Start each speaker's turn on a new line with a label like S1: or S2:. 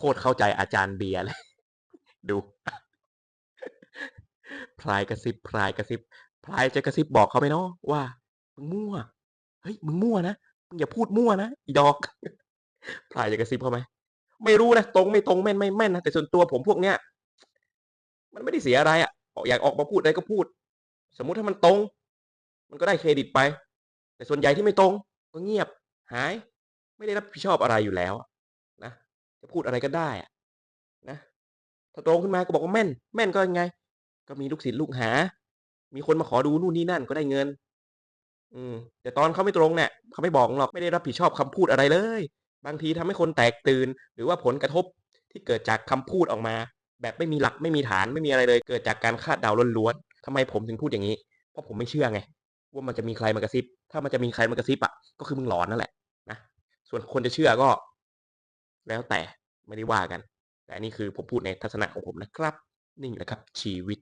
S1: โคตรเข้าใจอาจารย์เบียร์เลย ดู พลายกระซิบพลายกระซิบพลายจะกระซิบบอกเขาไหมเนาะว่ามึงมั่ว เฮ้ยมึงมั่วนะมึงอย่าพูดมั่วนะอีดอก พลายจะกระซิบเขาไหมไม่รู้นะตรงไม่ตรงแม่นไม่แม่นนะแต่ส่วนตัวผมพวกเนี้ยมันไม่ได้เสียอะไรอะ่ะอยากออกมาพูดอะไรก็พูด สมมุติถ้ามันตรง มันก็ได้เครดิตไป แต่ส่วนใหญ่ที่ไม่ตรง ก็เงียบหาย ไม่ได้รับผิดชอบอะไรอยู่แล้วอะนะ จะพูดอะไรก็ได้อะนะถ้าตรงขึ้นมาก็บอกว่าแม่น แม่นก็ยังไง ก็มีลูกศิษย์ลูกหา มีคนมาขอดูนู่นนี่นั่นก็ได้เงิน อืม แต่ตอนเขาไม่ตรงเนี่ยเขาไม่บอกหรอกไม่ได้รับผิดชอบคำพูดอะไรเลย บางทีทำให้คนแตกตื่น หรือว่าผลกระทบที่เกิดจากคำพูดออกมา แบบไม่มีหลักไม่มีฐานไม่มีอะไรเลย เกิดจากการคาดเดาล้วนๆทำไมผมถึงพูดอย่างนี้ เพราะผมไม่เชื่อไงว่ามันจะมีใครมากระซิบ ถ้ามันจะมีใครมากระซิบอะก็คือมึงหลอนนั่นแหละนะส่วนคนจะเชื่อก็ แล้วแต่ไม่ได้ว่ากัน แต่นนี่คือผมพูดในทัศนะของผมนะครับ นี่แหละครับชีวิต